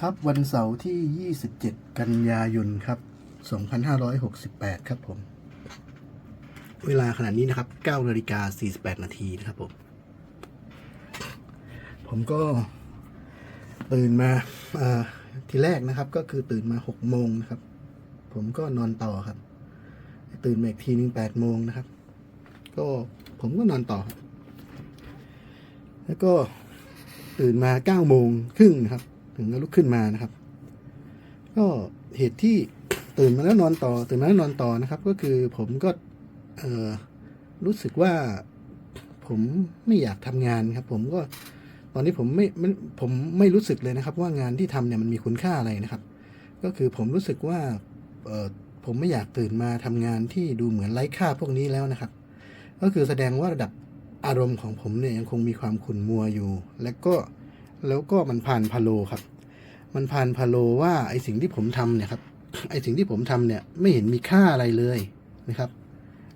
ครับวันเสาร์ที่ 27 กันยายนครับ 2568 ครับผม เวลาขณะนี้นะครับ9นาฬิกา48 นาทีนะครับผม ผมก็ตื่นมาทีแรกนะครับ ก็คือตื่นมา 6 โมงนะครับ ผมก็นอนต่อครับ ตื่นมาอีกทีนึง8โมงนะครับ ก็ผมก็นอนต่อ แล้วก็ตื่นมา9โมงครึ่งนะครับ ถึงก็ลุกขึ้นมานะครับ ก็เหตุที่ตื่นมาแล้วนอนต่อ ตื่นมาแล้วนอนต่อนะครับ ก็คือผมก็เออรู้สึกว่าผมไม่อยากทำงานครับ ผมก็ตอนนี้ผมไม่ไม่ผมไม่รู้สึกเลยนะครับ ว่างานที่ทำเนี่ยมันมีคุณค่าอะไรนะครับ ก็คือผมรู้สึกว่าเออผมไม่อยากตื่นมาทำงานที่ดูเหมือนไร้ค่าพวกนี้แล้วนะครับ ก็คือแสดงว่าระดับอารมณ์ของผมเนี่ยยังคงมีความขุ่นมัวอยู่ และก็ แล้วก็มันผ่านพาโลครับ มันผ่านพาโลว่าไอสิ่งที่ผมทำเนี่ยครับ ไอสิ่งที่ผมทำเนี่ยไม่เห็นมีค่าอะไรเลยนะครับ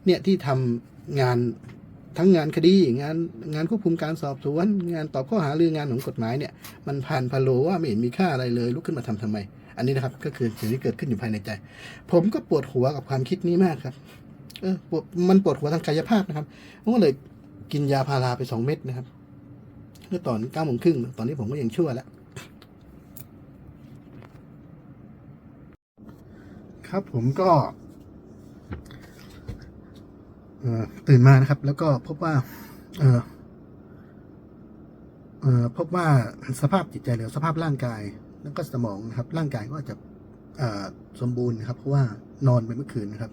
เนี่ยที่ทำงานทั้งงานคดีงานงานควบคุมการสอบสวนงานตอบข้อหาหรืองานของกฎหมายเนี่ยมันผ่านพาโลว่าไม่เห็นมีค่าอะไรเลยลุกขึ้นมาทำทำไม อันนี้นะครับก็คือสิ่งที่เกิดขึ้นอยู่ภายในใจ ผมก็ปวดหัวกับความคิดนี้มากครับ เออปวดมันปวดหัวทางกายภาพนะครับผมก็เลยกินยาพาราไปสองเม็ดนะครับ เมื่อตอนเก้าโมงครึ่งตอนนี้ผมก็ยังชั่วแล้ว ครับผมก็ตื่นมานะครับ แล้วก็พบว่า เออเออพบว่าสภาพจิตใจหรือสภาพร่างกาย แล้วก็สมองนะครับ ร่างกายก็จะสมบูรณ์นะครับ เพราะว่านอนไปเมื่อคืนนะครับ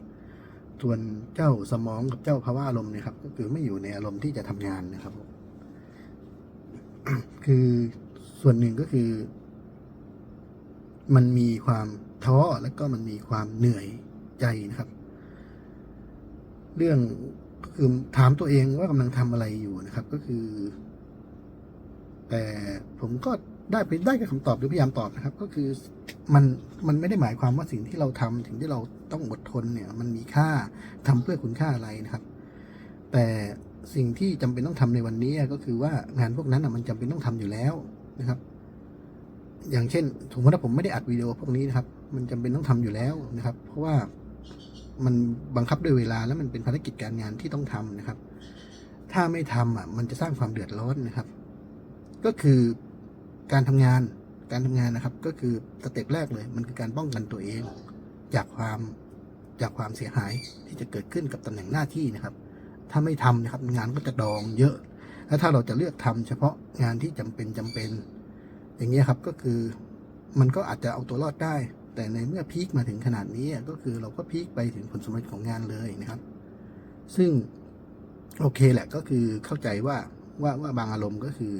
ส่วนเจ้าสมองกับเจ้าภาวะอารมณ์นี่ยครับ ก็คือไม่อยู่ในอารมณ์ที่จะทำงานนะครับ คือส่วนหนึ่งก็คือ มันมีความท้อแล้วก็มันมีความเหนื่อยใจนะครับ เรื่องคือถามตัวเองว่ากำลังทำอะไรอยู่นะครับ ก็คือ แต่ผมก็ได้ไปได้กับคำตอบหรือพยายามตอบนะครับ ก็คือมันมันไม่ได้หมายความว่าสิ่งที่เราทำสิ่งที่เราต้องอดทนเนี่ย มันมีค่าทำเพื่อคุณค่าอะไรนะครับ แต่ สิ่งที่จำเป็นต้องทำในวันนี้ก็คือว่างานพวกนั้นอะมันจำเป็นต้องทำอยู่แล้วนะครับ อย่างเช่นสมมติว่าผมไม่ได้อัดวิดีโอพวกนี้นะครับ มันจำเป็นต้องทำอยู่แล้วนะครับ เพราะว่ามันบังคับด้วยเวลาแล้วมันเป็นภารกิจการงานที่ต้องทำนะครับ ถ้าไม่ทำอะ มันจะสร้างความเดือดร้อนนะครับ ก็คือการทำงาน การทำงานนะครับ ก็คือสเต็ปแรกเลย มันคือการป้องกันตัวเอง จากความจากความเสียหายที่จะเกิดขึ้นกับตำแหน่งหน้าที่นะครับ ถ้าไม่ทำนะครับ งานก็จะดองเยอะ แล้วถ้าเราจะเลือกทำเฉพาะงานที่จำเป็นจำเป็น อย่างเงี้ยครับก็คือมันก็อาจจะเอาตัวรอดได้ แต่ในเมื่อพีคมาถึงขนาดนี้ก็คือเราก็พีคไปถึงผลสำเร็จของงานเลยนะครับ ซึ่งโอเคแหละก็คือเข้าใจว่าว่าว่าบางอารมณ์ก็คือ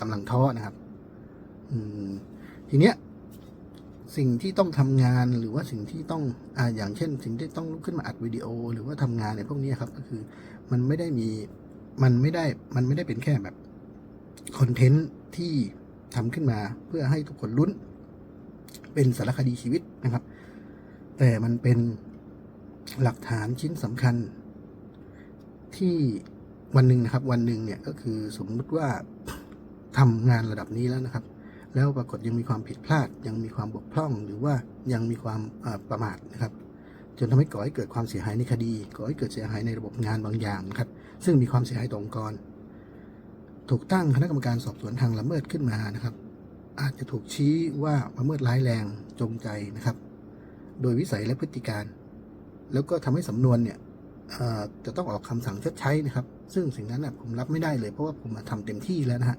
กำลังท้อนะครับ อืมทีเนี้ย สิ่งที่ต้องทำงานหรือว่าสิ่งที่ต้องอ่าอย่างเช่น สิ่งที่ต้องลุกขึ้นมาอัดวิดีโอ หรือว่าทำงานในพวกนี้ครับก็คือมันไม่ได้มีมันไม่ได้มันไม่ได้เป็นแค่แบบคอนเทนต์ที่ทำขึ้นมาเพื่อให้ทุกคนลุ้น เป็นสารคดีชีวิตนะครับ แต่มันเป็นหลักฐานชิ้นสำคัญ ที่วันหนึ่งนะครับ วันหนึ่งเนี่ยก็คือสมมุติว่าทำงานระดับนี้แล้วนะครับ แล้วปรากฏยังมีความผิดพลาด ยังมีความบกพร่อง หรือว่ายังมีความประมาทนะครับ จนทำให้ก่อให้เกิดความเสียหายในคดี ก่อให้เกิดเสียหายในระบบงานบางอย่างนะครับ ซึ่งมีความเสียหายต่อองค์กร ถูกตั้งคณะกรรมการสอบสวนทางละเมิดขึ้นมานะครับ อาจจะถูกชี้ว่าละเมิดร้ายแรงจงใจนะครับ โดยวิสัยและพฤติการ แล้วก็ทำให้สำนวนเนี่ยจะต้องออกคำสั่งชดใช้นะครับ ซึ่งสิ่งนั้นนะผมรับไม่ได้เลยเพราะว่าผมมาทำเต็มที่แล้วนะฮะ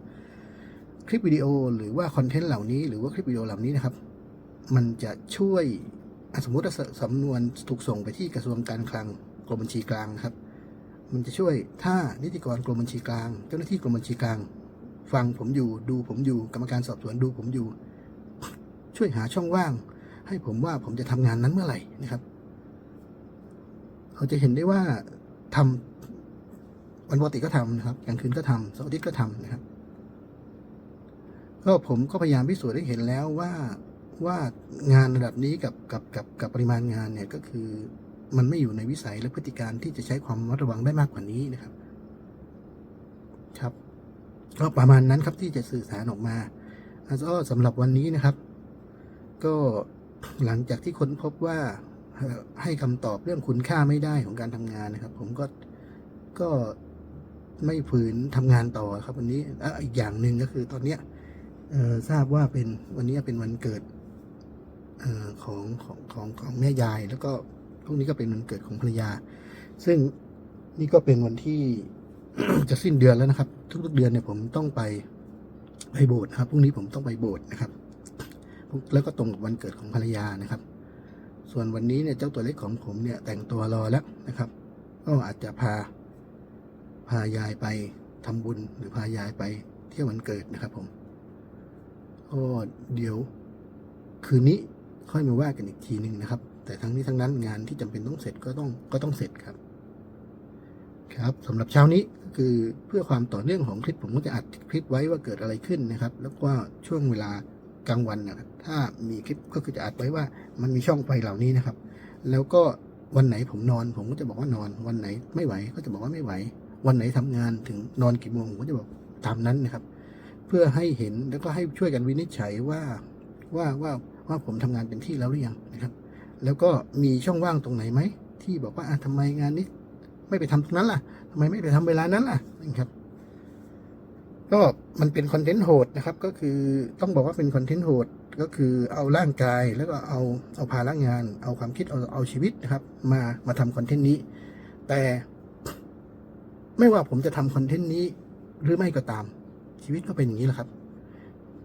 คลิปวิดีโอหรือว่าคอนเทนต์เหล่านี้หรือว่าคลิปวิดีโอเหล่านี้นะครับ มันจะช่วยสมมติว่าสำนวนถูกส่งไปที่กระทรวงการคลังกรมบัญชีกลางนะครับ มันจะช่วยถ้านิติกรกรมบัญชีกลาง เจ้าหน้าที่กรมบัญชีกลาง ฟังผมอยู่ดูผมอยู่กรรมการสอบสวนดูผมอยู่ ช่วยหาช่องว่าง ให้ผมว่าผมจะทำงานนั้นเมื่อไหร่นะครับเราจะเห็นได้ว่าทำวันปกติก็ทำนะครับกลางคืนก็ทำเสาร์อาทิตย์ก็ทำนะครับ ก็ผมก็พยายามพิสูจน์ให้เห็นแล้วว่าว่างานระดับนี้กับกับกับกับปริมาณงานเนี่ยก็คือมันไม่อยู่ในวิสัยและพฤติการที่จะใช้ความระมัดระวังได้มากกว่านี้นะครับ ครับก็ประมาณนั้นครับที่จะสื่อสารออกมาแล้วก็สำหรับวันนี้นะครับ ก็หลังจากที่ค้นพบว่าให้คำตอบเรื่องคุณค่าไม่ได้ของการทำงานนะครับ ผมก็ก็ไม่ฝืนทำงานต่อครับ วันนี้อะอีกอย่างหนึ่งก็คือตอนเนี้ย ทราบว่าเป็นวันนี้เป็นวันเกิดอของของของของแม่ยาย แล้วก็พรุ่งนี้ก็เป็นวันเกิดของภรรยา ซึ่งนี่ก็เป็นวันที่จะสิ้นเดือนแล้วนะครับ ทุกๆเดือนเนี่ยผมต้องไปไปโบสถ์นะครับพรุ่งนี้ผมต้องไปโบสถ์นะครับ แล้วก็ตรงกับวันเกิดของภรรยานะครับ ส่วนวันนี้เนี่ยเจ้าตัวเล็กของผมเนี่ยแต่งตัวรอแล้วนะครับ ก็อาจจะพาพายายไปทำบุญหรือพายายไปเที่ยววันเกิดนะครับผม ก็เดี๋ยวคืนนี้ค่อยมาว่ากันอีกทีหนึ่งนะครับ แต่ทั้งนี้ทั้งนั้นงานที่จำเป็นต้องเสร็จก็ต้องก็ต้องเสร็จครับ ครับสำหรับเช้านี้ก็คือเพื่อความต่อเนื่องของคลิปผมก็จะอัดคลิปไว้ว่าเกิดอะไรขึ้นนะครับ แล้วก็ช่วงเวลากลางวันนะครับถ้ามีคลิปก็คือจะอัดไว้ว่ามันมีช่องไฟเหล่านี้นะครับ แล้วก็วันไหนผมนอน ผมก็จะบอกว่านอน วันไหนไม่ไหวก็จะบอกว่าไม่ไหว วันไหนทำงานถึงนอนกี่โมงผมก็จะบอกตามนั้นนะครับ พื่อให้เห็นแล้วก็ให้ช่วยกันวินิจฉัยว่าว่าว่าว่าผมทำงานเป็นที่แล้วหรือยังนะครับ แล้วก็มีช่องว่างตรงไหนไหมที่บอกว่าอะทำไมงานนี้ ไม่ไปทำตรงนั้นล่ะทำไมไม่ไปทำเวลานั้นล่ะนะครับ ก็มันเป็นคอนเทนต์โหดนะครับ ก็คือต้องบอกว่าเป็นคอนเทนต์โหดก็คือเอาร่างกายแล้วก็เอาเอาภาระงาน เอาความคิดเอาเอาชีวิตนะครับ มามาทำคอนเทนต์นี้ แต่ ไม่ว่าผมจะทำคอนเทนต์นี้หรือไม่ก็ตาม ชีวิตก็เป็นอย่างนี้แหละครับ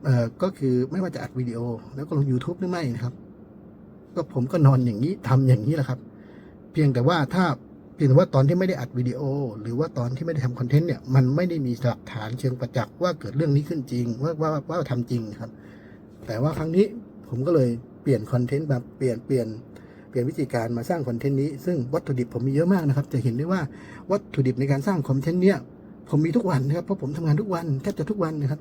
เอ่อก็คือไม่ว่าจะอัดวิดีโอ แล้วก็ลง YouTube หรือไม่นะครับ ก็ผมก็นอนอย่างนี้ทำอย่างนี้แหละครับ เพียงแต่ว่าถ้าเพียงแต่ว่าตอนที่ไม่ได้อัดวิดีโอ หรือว่าตอนที่ไม่ได้ทำคอนเทนต์เนี่ยมันไม่ได้มีหลักฐานเชิงประจักษ์ว่าเกิดเรื่องนี้ขึ้นจริง ว่าว่าว่าทำจริงครับ แต่ว่าครั้งนี้ผมก็เลยเปลี่ยนคอนเทนต์แบบเปลี่ยนเปลี่ยนเปลี่ยนวิธีการมาสร้างคอนเทนต์นี้ ซึ่งวัตถุดิบผมมีเยอะมากนะครับ จะเห็นได้ว่าวัตถุดิบในการสร้างคอนเทนต์เนี่ย ผมมีทุกวันนะครับเพราะผมทำงานทุกวันแทบจะทุกวันนะครับ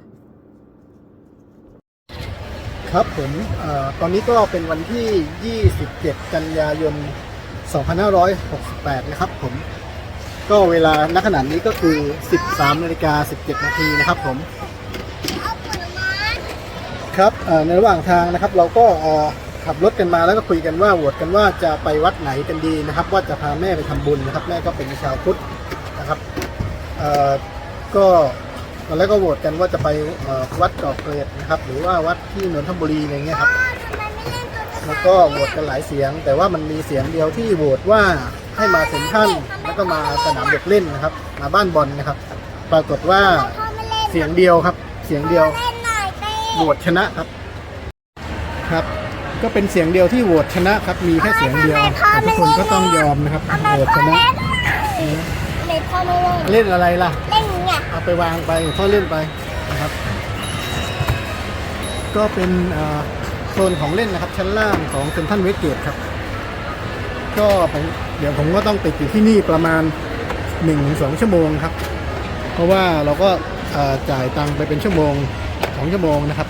ครับผมอตอนนี้ก็เป็นวันที่ 27 กันยายน 2568 นะครับ ผม ก็เวลาณขณะนี้ก็คือ 13นาฬิกา17 นาทีนะครับ ผมครับในระหว่างทางนะครับ เราก็ขับรถกันมาแล้วก็คุยกันว่าโหวตกันว่าจะไปวัดไหนกันดีนะครับ ว่าจะพาแม่ไปทำบุญนะครับ แม่ก็เป็นชาวพุทธ ก็ตอนแรกก็โหวตกันว่าจะไปเอ่อวัดเกาะเกร็ดนะครับ หรือว่าวัดที่นนทบุรีอะไรเงี้ยครับแล้วก็โหวตกันหลายเสียง แต่ว่ามันมีเสียงเดียวที่โหวตว่าให้มาเซ็นทรัลแล้วก็มาสนามเด็กเล่นนะครับ มาบ้านบอลนะครับ ปรากฏว่าเสียงเดียวครับ เสียงเดียวเล่นหน่อยเต้โหวตชนะครับครับ ก็เป็นเสียงเดียวที่โหวตชนะครับ มีแค่เสียงเดียวแต่ทุกคนก็ต้องยอมนะครับทำไมโหวตชพ่อนะเล่นทำไม พ่อไม่เล่น เล่นอะไรล่ะ เล่นอย่างเงี้ยเอาไปวางไปพ่อเล่นไปนะครับ ก็เป็นเอ่อโซนของเล่นนะครับ ชั้นล่างของเซนทันเวสเกตครับ ก็ผมเดี๋ยวผมก็ต้องติดอยู่ที่นี่ประมาณ1นถึงสชั่วโมงครับ เพราะว่าเราก็เอ่อจ่ายตังค์ไปเป็นชั่วโมงสองชั่วโมงนะครับ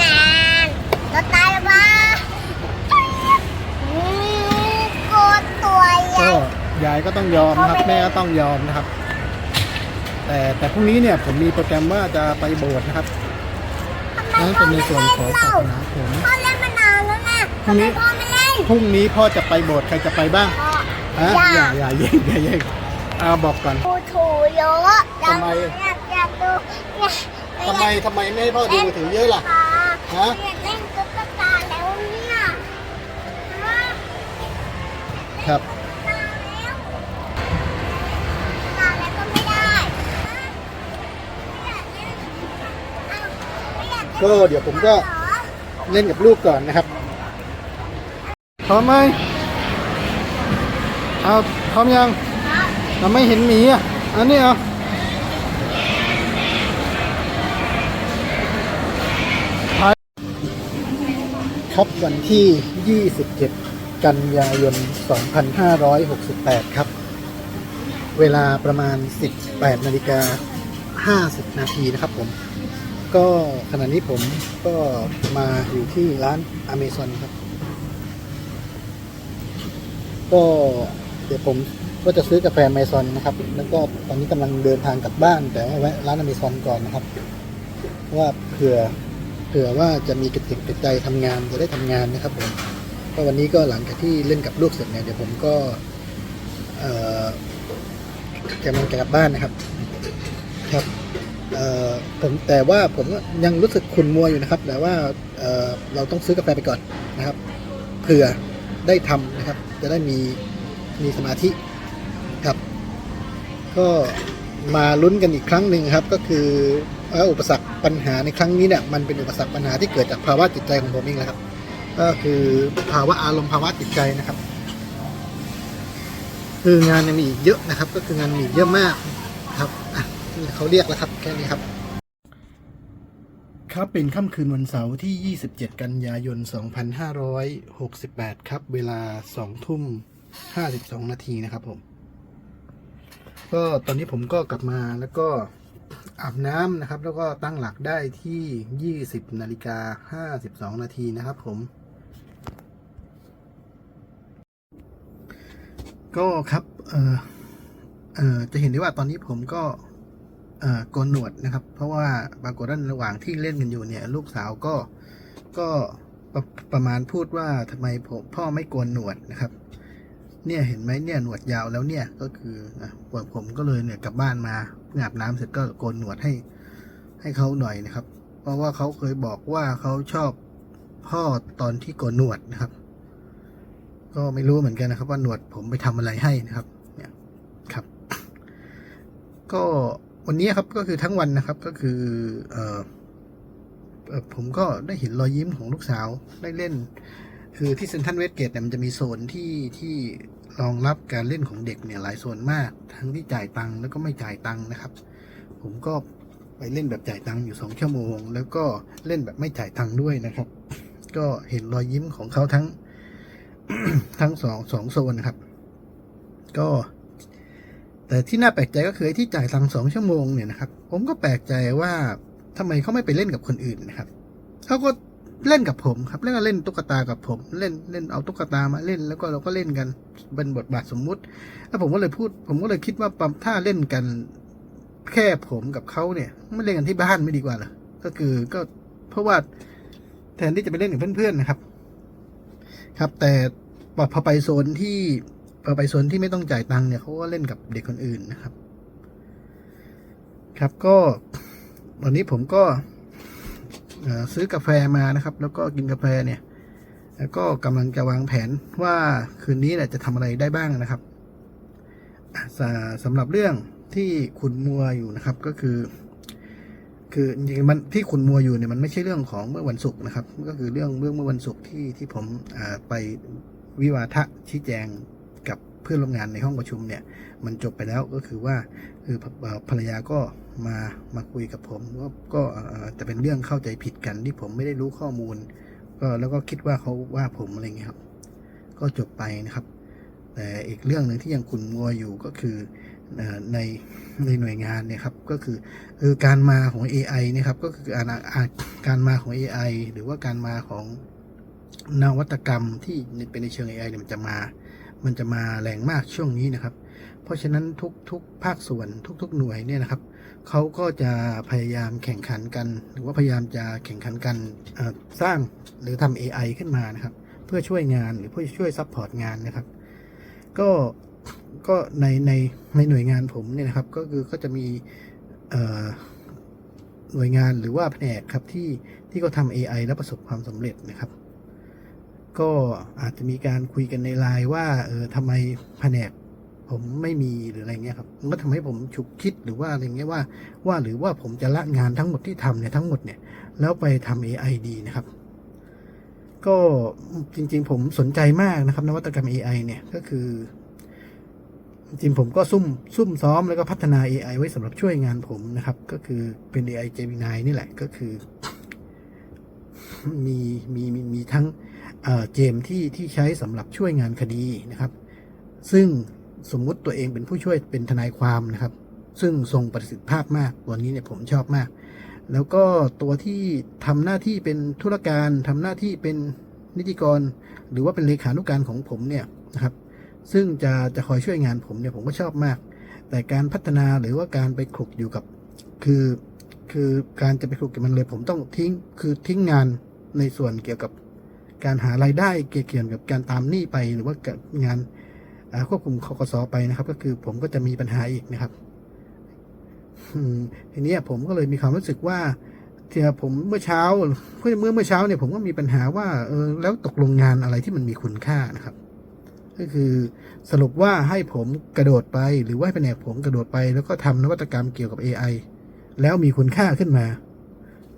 งานรถตายแล้วบ้าอืมโกดตัวใหญ่ ก็ ยายก็ต้องยอมนะครับ แม่ก็ต้องยอมนะครับ แต่แต่พรุ่งนี้เนี่ยผมมีโปรแกรมว่าจะไปโบสถ์นะครับทำไมนั่นพ่เป็อนในไม่ส่วนเล่นของเราศาสนาผมพ่อเล่นมานานแล้วนะพรุ่งนี้ทำไมพ่อไม่เล่นพรุ่งนี้พ่อจะไปโบสถ์ใครจะไปบ้างพ่อฮะอย่อาย่าอย่าเย่งอย่าเย่งเอาบอกก่อนดูถูเยอะอยากทำไมอยากอยากดูอยากทำไมทำไมไม่ให้พ่อดูมือถือเยอะล่ะฮะอยากเล่นตุ๊กตาแล้วเนี่ยฮะ ครับ ตาแล้วตาแล้วก็ไม่ได้ฮะไม่อยากเล่นอ้าวไม่อยา ก็เดี๋ยวผมก็เหรอเล่นกับลูกก่อนนะครับพร้อมไหมเอาพร้อมยังเราไม่เห็นหมีอะอันนี้เอาครับวันที่ 27 กันยายน 2568 ครับ เวลาประมาณ 18นาฬิกา50 นาทีนะครับผม ก็ขณะนี้ผมก็มาอยู่ที่ร้านอเมซอนครับ ก็เดี๋ยวผมก็จะซื้อกาแฟอเมซอนนะครับ แล้วก็ตอนนี้กำลังเดินทางกลับบ้าน แต่แวะร้านอเมซอนก่อนนะครับ ว่าเผื่อเผื่อว่าจะมีกระติกกระใจทำงานจะได้ทำงานนะครับผมก็วันนี้ก็หลังจากที่เล่นกับลูกเสร็จเนี่ยเดี๋ยวผมก็กำลังจะกลับบ้านนะครับ ครับ ผมแต่ว่าผมยังรู้สึกขุนมัวอยู่นะครับ แต่ว่าเเราต้องซื้อกาแฟไปก่อนนะครับเผื่อได้ทำนะครับ จะได้มีมีสมาธิครับ ก็มาลุ้นกันอีกครั้งหนึ่งครับ ก็คืออุปสรรคปัญหาในครั้งนี้เนี่ยมันเป็นอุปสรรคปัญหาที่เกิดจากภาวะจิตใจของผมเองแหละครับ ก็คือภาวะอารมณ์ภาวะจิตใจนะครับ คืองานยังมีอีกเยอะนะครับ ก็คืองานมีเยอะมากครับ เขาเรียกแล้วครับแค่นี้ครับ ครับเป็นค่ำคืนวันเสาร์ที่ 27 กันยายน 2568 ครับ เวลา 2 ทุ่ม 52 นาทีนะครับผม ก็ตอนนี้ผมก็กลับมาแล้วก็อาบน้ำนะครับ แล้วก็ตั้งหลักได้ที่ 20 นาฬิกา 52 นาทีนะครับผมก็ครับ เออเออจะเห็นได้ว่าตอนนี้ผมก็ โกนหนวดนะครับ เพราะว่าปรากฏว่าระหว่างที่เล่นกันอยู่เนี่ย ลูกสาวก็ก็ประประมาณพูดว่าทำไมผมพ่อไม่โกนหนวดนะครับ เนี่ยเห็นไหมเนี่ยหนวดยาวแล้วเนี่ยก็คืออะผมก็เลยเนี่ยกลับบ้านมาอาบน้ำเสร็จก็โกนหนวดให้ให้เขาหน่อยนะครับ เพราะว่าเขาเคยบอกว่าเขาชอบพ่อตอนที่โกนหนวดนะครับ ก็ไม่รู้เหมือนกันนะครับ ว่าหนวดผมไปทำอะไรให้นะครับ เนี่ยครับ ก็ วันนี้ครับก็คือทั้งวันนะครับก็คือเออเออผมก็ได้เห็นรอยยิ้มของลูกสาวได้เล่น คือที่เซนทรัลเวสเกตเนี่ยมันจะมีโซนที่ที่รองรับการเล่นของเด็กเนี่ยหลายโซนมาก ทั้งที่จ่ายตังค์แล้วก็ไม่จ่ายตังค์นะครับ ผมก็ไปเล่นแบบจ่ายตังค์อยู่สองชั่วโมง แล้วก็เล่นแบบไม่จ่ายตังค์ด้วยนะครับ ก็เห็นรอยยิ้มของเขาทั้งทั้งสองสองโซนนะครับ ก็ แต่ที่น่าแปลกใจก็คือไอ้ที่จ่ายตังสองชั่วโมงเนี่ยนะครับ ผมก็แปลกใจว่าทำไมเขาไม่ไปเล่นกับคนอื่นนะครับเขาก็เล่นกับผมครับเล่นก็เล่นตุ๊กตากับผม เล่นเล่นเอาตุ๊กตามาเล่นแล้วก็เราก็เล่นกันเป็นบทบาทสมมุติ แล้วผมก็เลยพูด ผมก็เลยคิดว่าปั๊มถ้าเล่นกันแค่ผมกับเขาเนี่ยไม่เล่นกันที่บ้านไม่ดีกว่าเหรอก็คือก็เพราะว่าแทนที่จะไปเล่นกับเพื่อนๆนะครับ ครับ แต่พอไปโซนที่ ไปโซนที่ไม่ต้องจ่ายตังค์เนี่ยเขาก็เล่นกับเด็กคนอื่นนะครับ ครับก็วันนี้ผมก็ซื้อกาแฟมานะครับ แล้วก็กินกาแฟเนี่ย แล้วก็กำลังจะวางแผนว่าคืนนี้เนี่ยจะทำอะไรได้บ้างนะครับอะสาสำหรับเรื่องที่คุณมัวอยู่นะครับก็คือ คือจริงมันที่คุณมัวอยู่เนี่ยมันไม่ใช่เรื่องของเมื่อวันศุกร์นะครับ ก็คือเรื่องเรื่องเมื่อวันศุกร์ที่ที่ผมไปวิวาทะชี้แจง เพื่อนร่วมงานในห้องประชุมเนี่ย มันจบไปแล้วก็คือว่าคือภรรยาก็มามาคุยกับผมก็ก็เอ่เป็นเรื่องเข้าใจผิดกันที่ผมไม่ได้รู้ข้อมูล ก็แล้วก็คิดว่าเขาว่าผมอะไรเงี้ยครับ ก็จบไปนะครับ แต่อีกเรื่องหนึ่งที่ยังขุ่นมัวอยู่ก็คือในในหน่วยงานเนี่ยครับก็คือคือการมาของ AI เนี่ยครับก็คือการอ่าการมาของ AI หรือว่าการมาของนวัตกรรมที่เป็นในเชิง AI เนี่ยมันจะมา มันจะมาแรงมากช่วงนี้นะครับ เพราะฉะนั้นทุกทุกภาคส่วนทุก ๆ หน่วยเนี่ยนะครับเขาก็จะพยายามแข่งขันกัน หรือว่าพยายามจะแข่งขันกันสร้างหรือทำ AI ขึ้นมานะครับ เพื่อช่วยงานหรือเพื่อช่วยซัพพอร์ตงานนะครับ ก็ก็ในในในหน่วยงานผมเนี่ยนะครับ ก็คือก็จะมีหน่วยงานหรือว่าแผนกครับที่ที่เขาทำ AI แล้วประสบความสำเร็จนะครับ ก็อาจจะมีการคุยกันในไลน์ว่าเออทำไมแผนกผมไม่มีหรืออะไรเงี้ยครับมันก็ทำให้ผมฉุกคิดหรือว่าอะไรเงี้ยว่าว่าหรือว่าผมจะละงานทั้งหมดที่ทำเนี่ยทั้งหมดเนี่ยแล้วไปทำ AI ดีนะครับ ก็จริง ๆ ผมสนใจมากนะครับ นวัตกรรม AI เนี่ยก็คือ จริงๆผมก็ซุ่มซุ่มซ้อมแล้วก็พัฒนา AI ไว้สำหรับช่วยงานผมนะครับ ก็คือเป็น AI Gemini นี่แหละก็คือ มีมีมีมีทั้ง เจมที่ที่ใช้สำหรับช่วยงานคดีนะครับ ซึ่งสมมุติตัวเองเป็นผู้ช่วยเป็นทนายความนะครับ ซึ่งทรงประสิทธิภาพมากตัวนี้เนี่ยผมชอบมาก แล้วก็ตัวที่ทำหน้าที่เป็นธุรการทำหน้าที่เป็นนิติกร หรือว่าเป็นเลขานุการของผมเนี่ยนะครับ ซึ่งจะจะคอยช่วยงานผมเนี่ยผมก็ชอบมาก แต่การพัฒนาหรือว่าการไปคลุกอยู่กับ คือคือการจะไปผูกกับมันเลย ผมต้องทิ้งคือทิ้งงานในส่วนเกี่ยวกับ การหารายได้เกี่ยวกับการตามหนี้ไป หรือว่างานควบคุมคกสไปนะครับ ก็คือผมก็จะมีปัญหาอีกนะครับทีนี้ผมก็เลยมีความรู้สึกว่าเที่ยผมเมื่อเช้าเมื่อเมื่อเช้าเนี่ยผมก็มีปัญหาว่าเออแล้วตกลงงานอะไรที่มันมีคุณค่านะครับ ก็คือสรุปว่าให้ผมกระโดดไป หรือว่าให้แผนกผมกระโดดไป แล้วก็ทำนวัตกรรมเกี่ยวกับ AI แล้วมีคุณค่าขึ้นมา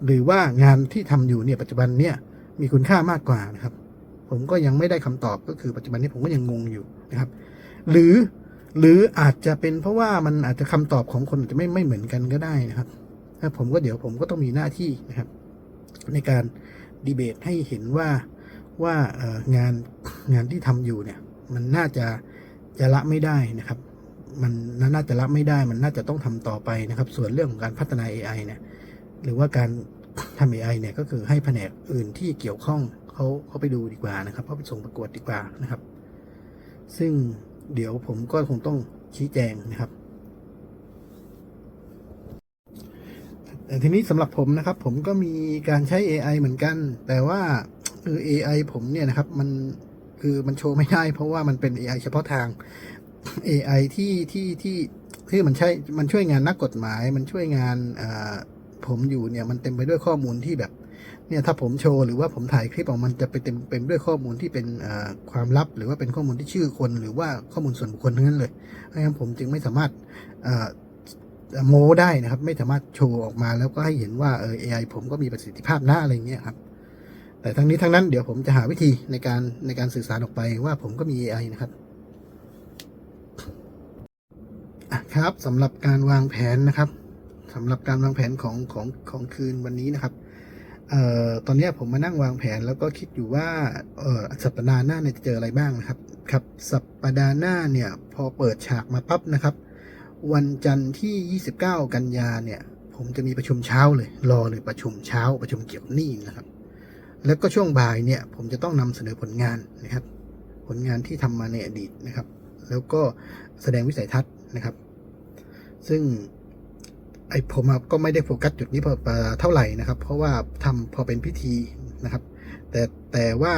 หรือว่างานที่ทำอยู่เนี่ยปัจจุบันเนี่ย มีคุณค่ามากกว่านะครับ ผมก็ยังไม่ได้คำตอบก็คือปัจจุบันนี้ผมก็ยังงงอยู่นะครับ หรือหรืออาจจะเป็นเพราะว่ามันอาจจะคำตอบของคนอาจจะไม่ไม่เหมือนกันก็ได้นะครับถ้าผมก็เดี๋ยวผมก็ต้องมีหน้าที่นะครับ ในการดีเบตให้เห็นว่าว่าเอองานงานที่ทำอยู่เนี่ย มันน่าจะจะละไม่ได้นะครับ มันน่าจะละไม่ได้ มันน่าจะต้องทำต่อไปนะครับ ส่วนเรื่องของการพัฒนา AI เนี่ยหรือว่าการ ทำ AI เนี่ยก็คือให้แผนกอื่นที่เกี่ยวข้องเขาเขาไปดูดีกว่านะครับเขาไปส่งประกวดดีกว่านะครับ ซึ่งเดี๋ยวผมก็คงต้องชี้แจงนะครับแต่ทีนี้สำหรับผมนะครับ ผมก็มีการใช้ AI เหมือนกัน แต่ว่าคือ AI ผมเนี่ยนะครับ มันคือมันโชว์ไม่ได้ เพราะว่ามันเป็น AI เฉพาะทาง AI ที่ที่ที่ที่มันใช้มันช่วยงานนักกฎหมาย มันช่วยงานอ่า ผมอยู่เนี่ยมันเต็มไปด้วยข้อมูลที่แบบเนี่ยถ้าผมโชว์หรือว่าผมถ่ายคลิปออกมันจะไปเต็มเต็มด้วยข้อมูลที่เป็นความลับ หรือว่าเป็นข้อมูลที่ชื่อคน หรือว่าข้อมูลส่วนบุคคลทั้งนั้นเลยเพราะฉะนั้นผมจึงไม่สามารถโมได้นะครับ ไม่สามารถโชว์ออกมา แล้วก็ให้เห็นว่าเออ AI ผมก็มีประสิทธิภาพหน้าอะไรเงี้ยครับ แต่ทั้งนี้ทั้งนั้นเดี๋ยวผมจะหาวิธีในการในการสื่อสารออกไปว่าผมก็มี AI นะครับครับสำหรับการวางแผนนะครับ สำหรับการวางแผนของของของคืนวันนี้นะครับเอ่อตอนนี้ผมมานั่งวางแผนแล้วก็คิดอยู่ว่าเอ่อสัปดาห์หน้าเนี่ยจะเจออะไรบ้างนะครับครับสัปดาห์หน้าเนี่ยพอเปิดฉากมาปั๊บนะครับ วันจันทร์ที่ 29 กันยาเนี่ย ผมจะมีประชุมเช้าเลย รอเลยประชุมเช้า ประชุมเกี่ยวกับหนี้นะครับ แล้วก็ช่วงบ่ายเนี่ย ผมจะต้องนำเสนอผลงานนะครับ ผลงานที่ทำมาในอดีตนะครับ แล้วก็แสดงวิสัยทัศน์นะครับ ซึ่ง ไอผมก็ไม่ได้โฟกัสจุดนี้พอเท่าไหร่นะครับ เพราะว่าทำพอเป็นพิธีนะครับ แต่แต่ว่า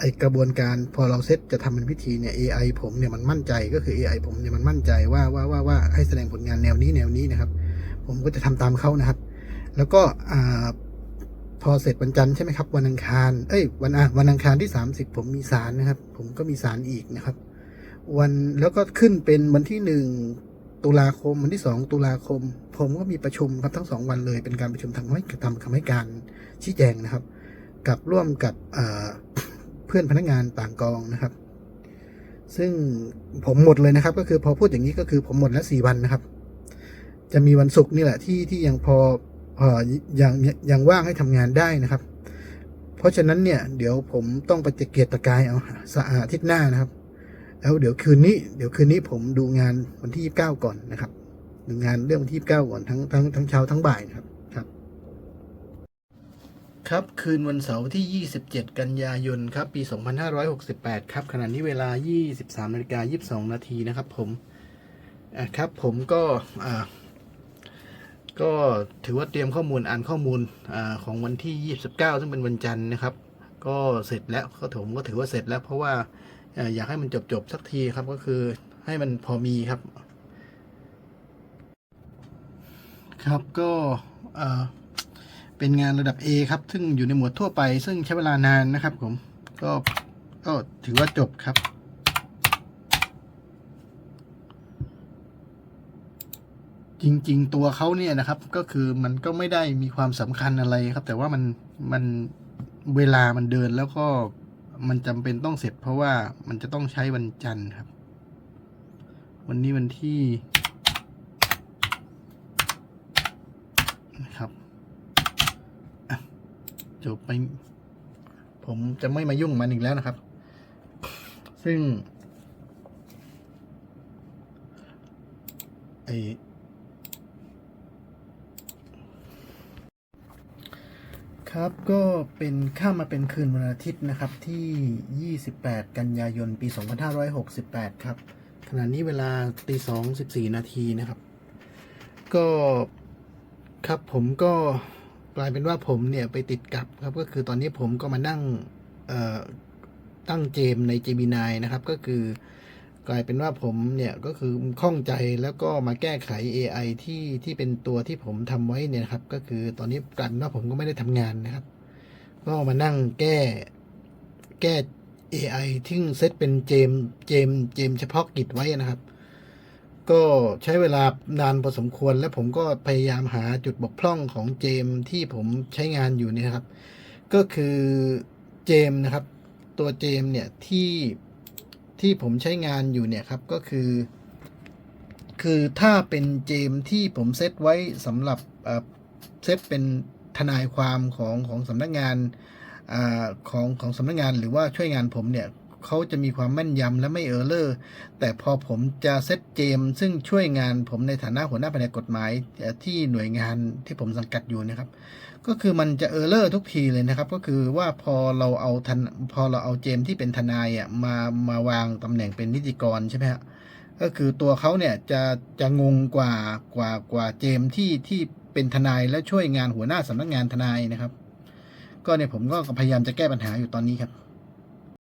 ไอกระบวนการพอเราเซตจะทำเป็นพิธีเนี่ย AI ผมเนี่ยมันมั่นใจก็คือ AI ผมเนี่ยมันมั่นใจว่าว่าว่าว่าให้แสดงผลงานแนวนี้แนวนี้นะครับ ผมก็จะทำตามเขานะครับ แล้วก็อ่าพอเสร็จวันจันทร์ใช่ไหมครับ วันอังคาร เอ้ย วันอะวันอังคารที่ 30 ผมมีสารนะครับ ผมก็มีสารอีกนะครับ วันแล้วก็ขึ้นเป็นวันที่หนึ่ง ตุลาคมวันที่สองตุลาคม ผมก็มีประชุมครับทั้งสองวันเลย เป็นการประชุมทำให้ทำคำให้การชี้แจงนะครับ กับร่วมกับเพื่อนพนักงานต่างกองนะครับ ซึ่งผมหมดเลยนะครับ ก็คือพอพูดอย่างนี้ก็คือผมหมดแล้วสี่วันนะครับ จะมีวันศุกร์นี่แหละที่ที่ยังพออยังยังว่างให้ทำงานได้นะครับ เพราะฉะนั้นเนี่ยเดี๋ยวผมต้องไปเกียรตะกายเอาสะอาทิตย์หน้านะครับ แล้วเดี๋ยวคืนนี้เดี๋ยวคืนนี้ผมดูงานวันที่ยี่สิบเก้าก่อนนะครับ ดูงานเรื่องวันที่ยี่สิบเก้าก่อนทั้งทั้งทั้งเช้าทั้งบ่ายนะครับครับ ครับคืนวันเสาร์ที่27กันยายนครับ ปี2568ครับขณะนี้เวลา23นาฬิกา22นาทีนะครับ ผมอะครับ ผมก็อ่าก็ถือว่าเตรียมข้อมูลอ่านข้อมูลอาของวันที่ 29 ซึ่งเป็นวันจันทร์นะครับ ก็เสร็จแล้วก็ผมก็ถือว่าเสร็จแล้วเพราะว่า อยากให้มันจบจบสักทีครับก็คือให้มันพอมีครับ ครับก็เอ่อเป็นงานระดับ A ครับ ซึ่งอยู่ในหมวดทั่วไป ซึ่งใช้เวลานานนะครับ ผมก็ก็ถือว่าจบครับจริงๆ ตัวเขาเนี่ยนะครับก็คือมันก็ไม่ได้มีความสำคัญอะไรครับ แต่ว่ามันมันเวลามันเดินแล้วก็ มันจำเป็นต้องเสร็จเพราะว่ามันจะต้องใช้วันจันทร์ครับ วันนี้วันที่นะครับจบไป ผมจะไม่มายุ่งมันอีกแล้วนะครับ ซึ่งไอ ครับก็เป็นข้ามมาเป็นคืนวันอาทิตย์นะครับที่ 28 กันยายนปี 2568 ครับ ขณะนี้เวลาตีสองสิบสี่นาทีนะครับ ก็ครับผมก็กลายเป็นว่าผมเนี่ยไปติดกับครับก็คือตอนนี้ผมก็มานั่งตั้งเจมใน Gemini นะครับ ก็คือ กลายเป็นว่าผมเนี่ยก็คือข้องใจแล้วก็มาแก้ไข AI ที่ที่เป็นตัวที่ผมทำไว้เนี่ยครับ ก็คือตอนนี้กลายเป็นว่าผมก็ไม่ได้ทำงานนะครับ ก็มานั่งแก้แก้ AI ที่เซตเป็นเจมเจมเจมเฉพาะกิจไว้นะครับ ก็ใช้เวลานานพอสมควร และผมก็พยายามหาจุดบกพร่องของเจมที่ผมใช้งานอยู่เนี่ยครับ ก็คือเจมนะครับ ตัวเจมเนี่ยที่ ที่ผมใช้งานอยู่เนี่ยครับก็คือ คือถ้าเป็นเจมที่ผมเซตไว้สำหรับเซตเป็นทนายความของของสำนักงานอของของสำนักงานหรือว่าช่วยงานผมเนี่ย เขาจะมีความแม่นยำและไม่เออร์เลอร์ แต่พอผมจะเซตเจม ซึ่งช่วยงานผมในฐานะหัวหน้าแผนกกฎหมายที่หน่วยงานที่ผมสังกัดอยู่นะครับ ก็คือมันจะเออร์เลอร์ทุกทีเลยนะครับ ก็คือว่าพอเราเอาทันพอเราเอาเจมที่เป็นทนายอะมามาวางตำแหน่งเป็นนิติกรใช่ไหมฮะก็คือตัวเขาเนี่ยจะจะงงกว่ากว่ากว่าเจมที่ที่เป็นทนายและช่วยงานหัวหน้าสำนักงานทนายนะครับ ก็เนี่ยผมก็พยายามจะแก้ปัญหาอยู่ตอนนี้ครับ